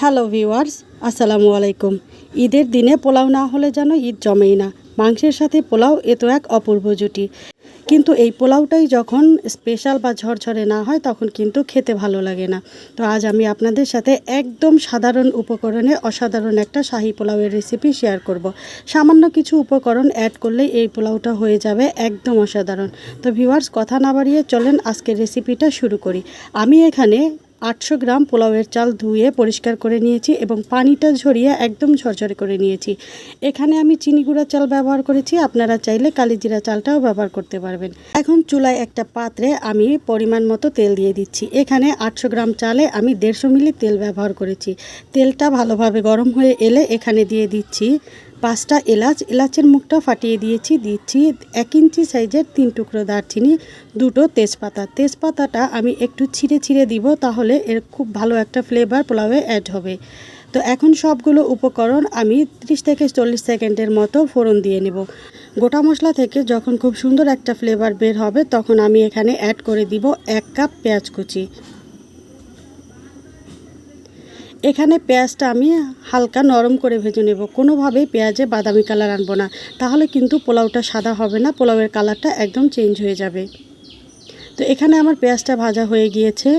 Hello viewers, আসসালামু আলাইকুম। ঈদের দিনে পোলাও না হলে যেন ঈদ জমেই না। মাংসের সাথে পোলাও এ তো এক অপূর্ব জুটি। কিন্তু এই পোলাওটাই যখন স্পেশাল বা ঝরঝরে না হয়, তখন কিন্তু খেতে ভালো লাগে না। তো আজ আমি আপনাদের সাথে একদম সাধারণ উপকরণে অসাধারণ একটা শাহি পোলাওয়ের রেসিপি শেয়ার করব। সামান্য কিছু উপকরণ অ্যাড করলেই এই পোলাওটা হয়ে যাবে একদম অসাধারণ। তো ভিউয়ার্স, কথা না বাড়িয়ে চলেন আজকের রেসিপিটা শুরু করি। আমি এখানে আটশো গ্রাম পোলাওয়ের চাল ধুয়ে পরিষ্কার করে নিয়েছি এবং পানিটা ঝরিয়ে একদম ঝরঝরে করে নিয়েছি। এখানে আমি চিনি গুঁড়া চাল ব্যবহার করেছি, আপনারা চাইলে কালিজিরা চালটাও ব্যবহার করতে পারবেন। এখন চুলায় একটা পাত্রে আমি পরিমাণ মতো তেল দিয়ে দিচ্ছি। এখানে আটশো গ্রাম চালে আমি দেড়শো মিলি তেল ব্যবহার করেছি। তেলটা ভালোভাবে গরম হয়ে এলে এখানে দিয়ে দিচ্ছি পাঁচটা এলাচ, এলাচের মুখটা ফাটিয়ে দিয়েছি, দিচ্ছি এক ইঞ্চি সাইজের তিন টুকরো দারচিনি, দুটো তেজপাতা। তেজপাতাটা আমি একটু ছিঁড়ে ছিঁড়ে দিব, তাহলে এর খুব ভালো একটা ফ্লেভার পোলাওয়ে অ্যাড হবে। তো এখন সবগুলো উপকরণ আমি 30 থেকে চল্লিশ সেকেন্ডের মতো ফোড়ন দিয়ে নেব। গোটা মশলা থেকে যখন খুব সুন্দর একটা ফ্লেভার বের হবে, তখন আমি এখানে অ্যাড করে দিব এক কাপ পেঁয়াজ কুচি। এখানে পেঁয়াজটা আমি হালকা নরম করে ভেজে নেব। কোনোভাবেই পেঁয়াজে বাদামি কালার আনব না। তাহলে কিন্তু পোলাওটা সাদা হবে না, পোলাওয়ের কালারটা একদম চেঞ্জ হয়ে যাবে। তো এখানে আমার পেঁয়াজটা ভাজা হয়ে গিয়েছে।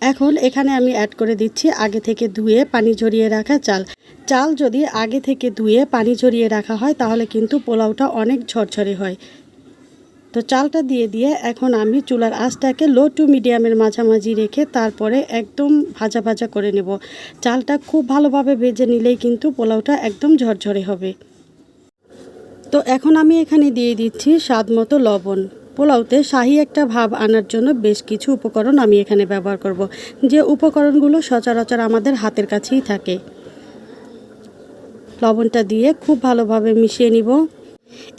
এখন এখানে আমি অ্যাড করে দিচ্ছি আগে থেকে ধুয়ে পানি ঝরিয়ে রাখা চাল। চাল যদি আগে থেকে ধুয়ে পানি ঝরিয়ে রাখা হয়, তাহলে কিন্তু পোলাওটা অনেক ঝরঝরে হয়। তো চালটা দিয়ে দিয়ে এখন আমি চুলার আঁচটাকে লো টু মিডিয়ামের মাঝামাঝি রেখে তারপরে একদম ভাজা ভাজা করে নেব। চালটা খুব ভালোভাবে ভেজে নিলেই কিন্তু পোলাওটা একদম ঝরঝরে হবে। তো এখন আমি এখানে দিয়ে দিচ্ছি স্বাদ মতো লবণ। পোলাওতে শাহি একটা ভাব আনার জন্য বেশ কিছু উপকরণ আমি এখানে ব্যবহার করব। যে উপকরণগুলো সচরাচর আমাদের হাতের কাছেই থাকে। লবণটা দিয়ে খুব ভালোভাবে মিশিয়ে নিব।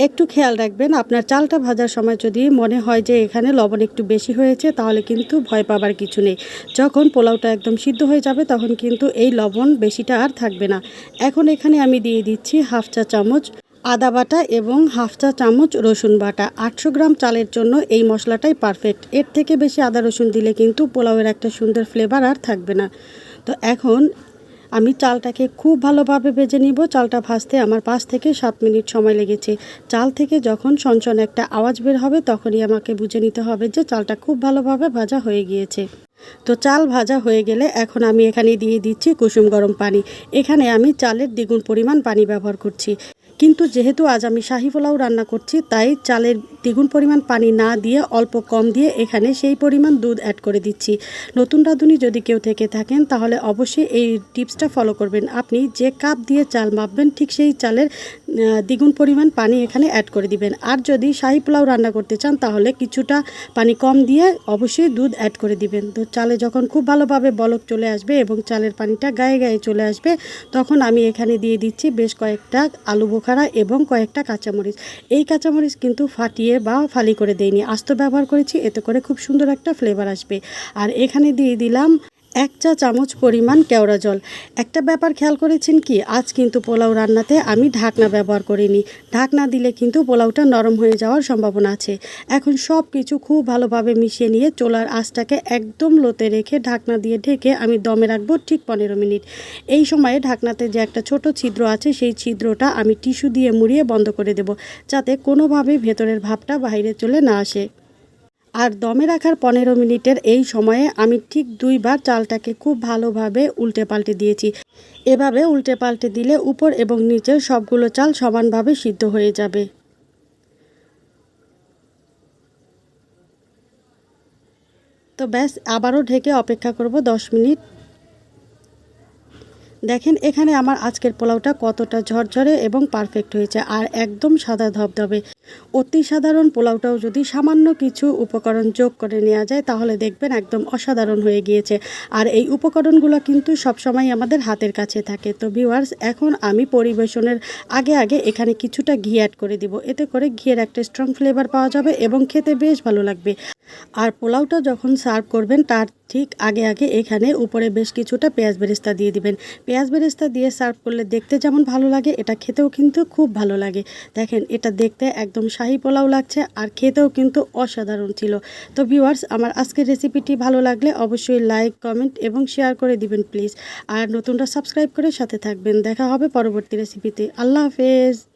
একটু খেয়াল রাখবেন, আপনার চালটা ভাজার সময় যদি মনে হয় যে এখানে লবণ একটু বেশি হয়েছে, তাহলে কিন্তু ভয় পাবার কিছু নেই। যখন পোলাওটা একদম সিদ্ধ হয়ে যাবে, তখন কিন্তু এই লবণ বেশিটা আর থাকবে না। এখন এখানে আমি দিয়ে দিচ্ছি হাফ চা চামচ আদা বাটা এবং হাফ চা চামচ রসুন বাটা। আটশো গ্রাম চালের জন্য এই মশলাটাই পারফেক্ট এর থেকে বেশি আদা রসুন দিলে কিন্তু পোলাওয়ের একটা সুন্দর ফ্লেভার আর থাকবে না। তো এখন আমি চালটাকে খুব ভালোভাবে ভেজে নিব। চালটা ভাজতে আমার পাঁচ থেকে সাত মিনিট সময় লেগেছে। চাল থেকে যখন সনসন একটা আওয়াজ বের হবে, তখনই আমাকে বুঝে নিতে হবে যে চালটা খুব ভালোভাবে ভাজা হয়ে গিয়েছে। তো চাল ভাজা হয়ে গেলে এখন আমি এখানে দিয়ে দিচ্ছি কুসুম গরম পানি। এখানে আমি চালের দ্বিগুণ পরিমাণ পানি ব্যবহার করছি। কিন্তু যেহেতু আজ আমি শাহি পোলাও রান্না করছি, তাই চালের দ্বিগুণ পরিমাণ পানি না দিয়ে অল্প কম দিয়ে এখানে সেই পরিমাণ দুধ অ্যাড করে দিচ্ছি। নতুন রাঁধুনি যদি কেউ থেকে থাকেন, তাহলে অবশ্যই এই টিপসটা ফলো করবেন। আপনি যে কাপ দিয়ে চাল মাপবেন, ঠিক সেই চালের দ্বিগুণ পরিমাণ পানি এখানে অ্যাড করে দিবেন। আর যদি শাহি পোলাও রান্না করতে চান, তাহলে কিছুটা পানি কম দিয়ে অবশ্যই দুধ অ্যাড করে দিবেন। তো চালে যখন খুব ভালোভাবে বলক চলে আসবে এবং চালের পানিটা গায়ে গায়ে চলে আসবে, তখন আমি এখানে দিয়ে দিচ্ছি বেশ কয়েকটা আলু বোখারা এবং কয়েকটা কাঁচামরিচ। এই কাঁচামরিচ কিন্তু ফাটিয়ে বা ফালি করে দেইনি। আস্ত ব্যবহার করেছি, এতে করে খুব সুন্দর একটা ফ্লেভার আসবে। আর এখানে দিয়ে দিলাম এক চা চামচ পরিমাণ কেওড়া জল। একটা ব্যাপার খেয়াল করেছেন কি? আজ কিন্তু পোলাও রান্নাতে আমি ঢাকনা ব্যবহার করিনি। ঢাকনা দিলে কিন্তু পোলাওটা নরম হয়ে যাওয়ার সম্ভাবনা আছে। এখন সব কিছু খুব ভালোভাবে মিশিয়ে নিয়ে চোলার আঁচটাকে একদম লোতে রেখে ঢাকনা দিয়ে ঢেকে আমি দমে রাখব ঠিক পনেরো মিনিট। এই সময়ে ঢাকনাতে যে একটা ছোট ছিদ্র আছে, সেই ছিদ্রটা আমি টিস্যু দিয়ে মুড়িয়ে বন্ধ করে দেব। যাতে কোনোভাবেই ভেতরের ভাবটা বাইরে চলে না আসে। আর দমে রাখার পনেরো মিনিটের এই সময়ে আমি ঠিক দুইবার চালটাকে খুব ভালোভাবে উল্টে পাল্টে দিয়েছি। এভাবে উল্টে পাল্টে দিলে উপর এবং নিচের সবগুলো চাল সমানভাবে সিদ্ধ হয়ে যাবে। তো ব্যাস, আবারও ঢেকে অপেক্ষা করব দশ মিনিট। দেখেন এখানে আমার আজকের পোলাওটা কতটা ঝরঝরে এবং পারফেক্ট হয়েছে আর একদম সাদা ধবধবে। অতি সাধারণ পোলাওটাও যদি সামান্য কিছু উপকরণ যোগ করে নেওয়া যায়, তাহলে দেখবেন একদম অসাধারণ হয়ে গিয়েছে। আর এই উপকরণগুলো কিন্তু সবসময় আমাদের হাতের কাছে থাকে। তো ভিউয়ার্স এখন আমি পরিবেশনের আগে আগে এখানে কিছুটা ঘি অ্যাড করে দিব। এতে করে ঘিয়ের একটা স্ট্রং ফ্লেভার পাওয়া যাবে এবং খেতে বেশ ভালো লাগবে। আর পোলাওটা যখন সার্ভ করবেন, তার ঠিক আগে আগে এখানে উপরে বেশ কিছুটা পেঁয়াজ বেরেস্তা দিয়ে দিবেন। পেঁয়াজ বেরেস্তা দিয়ে সার্ভ করলে দেখতে যেমন ভালো লাগে, এটা খেতেও কিন্তু খুব ভালো লাগে। দেখেন, এটা দেখতে একদম শাহি পোলাও লাগছে আর খেতেও কিন্তু অসাধারণ ছিল। তো ভিউয়ার্স, আমার আজকের রেসিপিটি ভালো লাগলে অবশ্যই লাইক, কমেন্ট এবং শেয়ার করে দিবেন প্লিজ। আর নতুনটা সাবস্ক্রাইব করে সাথে থাকবেন। দেখা হবে পরবর্তী রেসিপিতে। আল্লাহ হাফেজ।